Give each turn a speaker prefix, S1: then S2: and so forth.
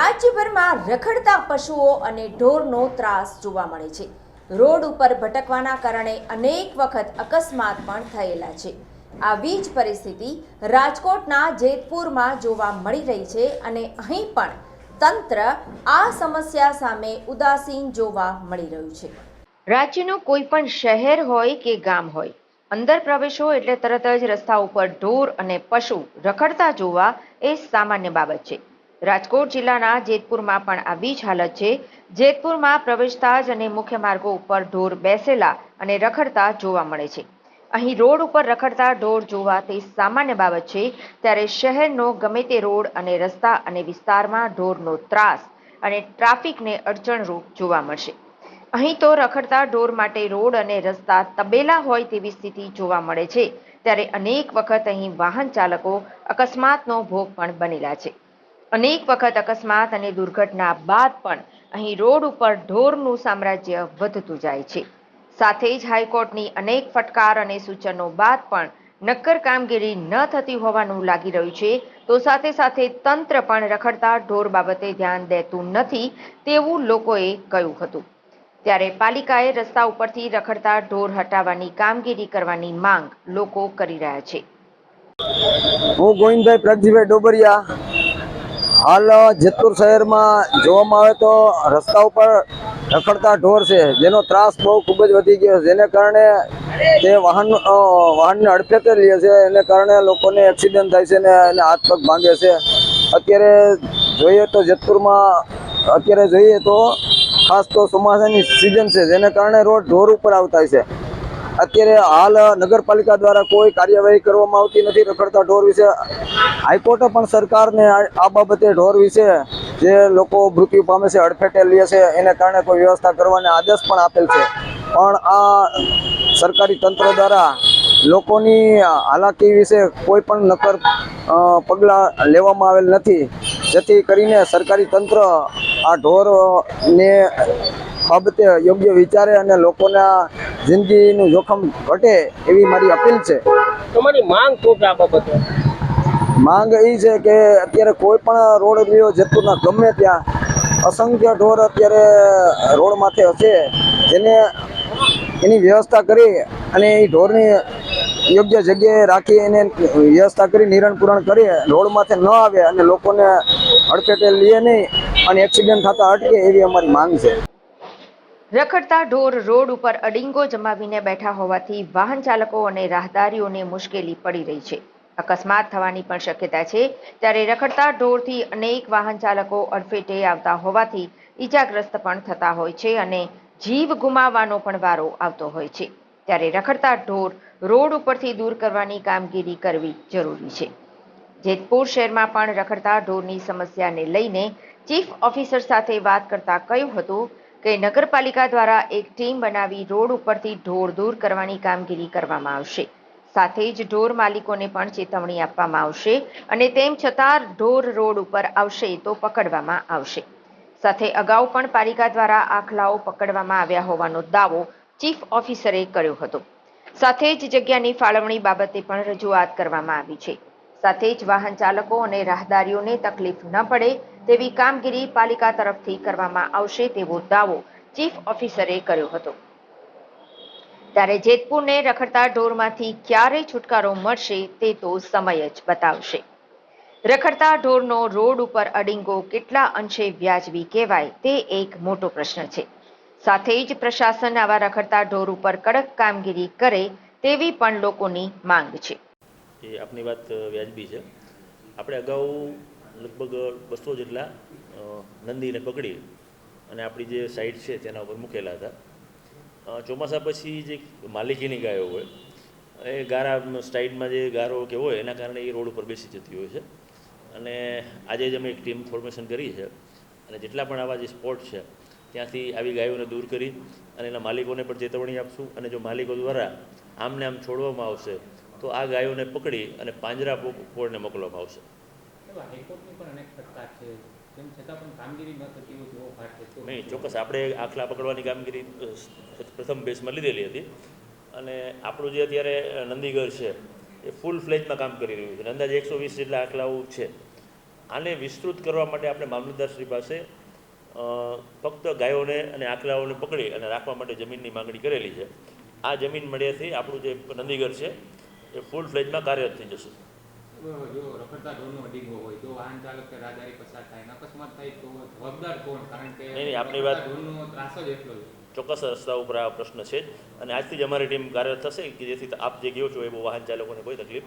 S1: રાજ્યભરમાં રખડતા પશુઓ અને ઢોરનો ત્રાસ જોવા મળે છે. રોડ ઉપર ભટકવાના કારણે અનેક વખત અકસ્માત પણ થયેલા છે. આવી જ પરિસ્થિતિ રાજકોટના જેતપુરમાં જોવા મળી રહી છે અને અહીં પણ તંત્ર આ સમસ્યા સામે ઉદાસીન જોવા મળી રહ્યું છે. રાજ્યનું કોઈ પણ શહેર હોય કે ગામ હોય, અંદર પ્રવેશો એટલે તરત જ રસ્તા ઉપર ઢોર અને પશુ રખડતા જોવા એ સામાન્ય બાબત છે. રાજકોટ જિલ્લાના જેતપુરમાં પણ આવી જ હાલત છે. જેતપુરમાં પ્રવેશતા જ અને મુખ્ય માર્ગો ઉપર ઢોર બેસેલા અને રખડતા જોવા મળે છે. અહીં રોડ ઉપર રખડતા ઢોર જોવા તે સામાન્ય બાબત છે, ત્યારે શહેરનો ગમે તે રોડ અને રસ્તા અને વિસ્તારમાં ઢોરનો ત્રાસ અને ટ્રાફિકને અડચણરૂપ જોવા મળશે. અહીં તો રખડતા ઢોર માટે રોડ અને રસ્તા તબેલા હોય તેવી સ્થિતિ જોવા મળે છે, ત્યારે અનેક વખત અહીં વાહન ચાલકો અકસ્માતનો ભોગ પણ બનેલા છે. અનેક વખત અકસ્માત અને દુર્ઘટના બાદ પણ અહીં રોડ ઉપર ઢોરનું સામ્રાજ્ય વધતું જાય છે. સાથે જ હાઈકોર્ટની અનેક ફટકાર અને સૂચનો બાદ પણ નક્કર કામગીરી ન થતી હોવાનું લાગી રહ્યું છે. તો સાથે સાથે તંત્ર પણ રખડતા ઢોર બાબતે ધ્યાન દેતું નથી તેવું લોકોએ કહ્યું હતું. ત્યારે પાલિકાએ રસ્તા ઉપરથી રખડતા ઢોર હટાવવાની કામગીરી કરવાની માંગ લોકો કરી રહ્યા છે.
S2: હું ગોવિંદભાઈ પ્રગજીભાઈ ડોબરિયા હાલ જેતપુર શહેરમાં જોવામાં આવે તો રસ્તા ઉપર રખડતા ઢોર છે, જેનો ત્રાસ બહુ ખૂબ જ વધી ગયો છે. જેને કારણે તે વાહન વાહનને અડફેટે લે છે. એને કારણે લોકોને એક્સિડન્ટ થાય છે ને એને હાથ પગ ભાંગે છે. અત્યારે જોઈએ તો જેતપુરમાં, અત્યારે જોઈએ તો ખાસ તો ચોમાસાની સિઝન છે. જેને કારણે રોડ ઢોર ઉપર આવતા છે. અત્યારે હાલ નગરપાલિકા દ્વારા કોઈ કાર્યવાહી કરવામાં આવતી નથી. રખડતા ઢોર વિશે હાઈકોર્ટે પણ સરકારને આ બાબતે ઢોર વિશે જે લોકો મૃત્યુ પામે છે, અડફેટે લે છે, એને કારણે કોઈ વ્યવસ્થા કરવાને આદેશ પણ આપેલ છે. પણ આ સરકારી તંત્ર દ્વારા લોકોની હાલાકી વિશે કોઈ પણ નક્કર પગલાં લેવામાં આવેલ નથી. જેથી કરીને સરકારી તંત્ર આ ઢોરને બાબતે યોગ્ય વિચારે અને લોકોના જિંદગીનું જોખમ ઘટે એવી મારી અપીલ છે.
S3: તમારી માંગ શું છે આ બાબતે?
S2: માંગ એ છે કે અત્યારે કોઈ પણ રોડ લ્યો ના ગમે ત્યાં અસંખ્ય ઢોર અત્યારે રોડ માથે હશે જેને એની વ્યવસ્થા કરી અને એ ઢોરની યોગ્ય જગ્યાએ રાખી એને વ્યવસ્થા કરી નિરણ પૂરણ કરી રોડ માથે ન આવે અને લોકોને અડફેટે લે નહીં અને એક્સિડન્ટ થતા અટકે એવી અમારી માંગ છે.
S1: રખડતા ઢોર રોડ ઉપર અડિંગો જમાવીને બેઠા હોવાથી વાહન ચાલકો અને રાહદારીઓને મુશ્કેલી પડી રહી છે. અકસ્માત થવાની પણ શક્યતા છે. ત્યારે રખડતા ઢોરથી અનેક વાહન ચાલકો અડફેટે આવતા હોવાથી ઈજાગ્રસ્ત પણ થતા હોય છે અને જીવ ગુમાવવાનો પણ વારો આવતો હોય છે. ત્યારે રખડતા ઢોર રોડ ઉપરથી દૂર કરવાની કામગીરી કરવી જરૂરી છે. જેતપુર શહેરમાં પણ રખડતા ઢોરની સમસ્યાને લઈને ચીફ ઓફિસર સાથે વાત કરતા કહ્યું હતું કે નગરપાલિકા દ્વારા એક ટીમ બનાવી રોડ ઉપરથી ઢોર દૂર કરવાની કામગીરી કરવામાં આવશે. સાથે જ ઢોર માલિકોને પણ ચેતવણી આપવામાં આવશે અને તેમ છતાં ઢોર રોડ ઉપર આવશે તો પકડવામાં આવશે. સાથે અગાઉ પણ પાલિકા દ્વારા આખલાઓ પકડવામાં આવ્યા હોવાનો દાવો ચીફ ઓફિસરે કર્યો હતો. સાથે જ જગ્યાની ફાળવણી બાબતે પણ રજૂઆત કરવામાં આવી છે. સાથે જ વાહન ચાલકો અને રાહદારીઓને તકલીફ ન પડે તેવી કામગીરી પાલિકા તરફથી કરવામાં આવશે તેવો દાવો ચીફ ઓફિસરે કર્યો હતો. ત્યારે જેતપુરને રખડતા ઢોરમાંથી ક્યારે છુટકારો મળશે તે તો સમય જ બતાવશે. રખડતા ઢોરનો રોડ ઉપર અડિંગો કેટલા અંશે વ્યાજબી કહેવાય તે એક મોટો પ્રશ્ન છે. સાથે જ પ્રશાસન આવા રખડતા ઢોર ઉપર કડક કામગીરી કરે તેવી પણ લોકોની માંગ છે.
S4: એ આપની વાત વ્યાજબી છે. આપણે અગાઉ લગભગ બસો જેટલા નંદીને પકડી અને આપણી જે સાઇટ છે તેના ઉપર મૂકેલા હતા. ચોમાસા પછી જે માલિકીની ગાયો હોય, એ ગારા સ્ટાઇડમાં જે ગારો કે હોય, એના કારણે એ રોડ ઉપર બેસી જતી હોય છે. અને આજે જ અમે એક ટીમ ફોર્મેશન કરી છે અને જેટલા પણ આવા જે સ્પોટ છે, ત્યાંથી આવી ગાયોને દૂર કરી અને એના માલિકોને પણ ચેતવણી આપશું અને જો માલિકો દ્વારા આમને આમ છોડવામાં આવશે તો આ ગાયોને પકડી અને પાંજરા પોળને મોકલવામાં આવશે નહીં ચોક્કસ આપણે આખલા પકડવાની કામગીરી પ્રથમ બેસમાં લીધેલી હતી. અને આપણું જે અત્યારે નંદીગર છે એ ફૂલ ફ્લેજમાં કામ કરી રહ્યું છે. અંદાજે એકસો વીસ જેટલા આખલાઓ છે. આને વિસ્તૃત કરવા માટે આપણે મામલતદારશ્રી પાસે ફક્ત ગાયોને અને આખલાઓને પકડી અને રાખવા માટે જમીનની માંગણી કરેલી છે. આ જમીન મળ્યાથી આપણું જે નંદીગર છે એ ફૂલ ફ્લેજમાં કાર્યરત થઈ જશે. આપની વાત- ચોક્કસ રસ્તા ઉપર આ પ્રશ્ન છે અને આજથી જ અમારી ટીમ કાર્યરત થશે કે જેથી આપ જે ગયો છો એ વાહન ચાલકોને કોઈ તકલીફ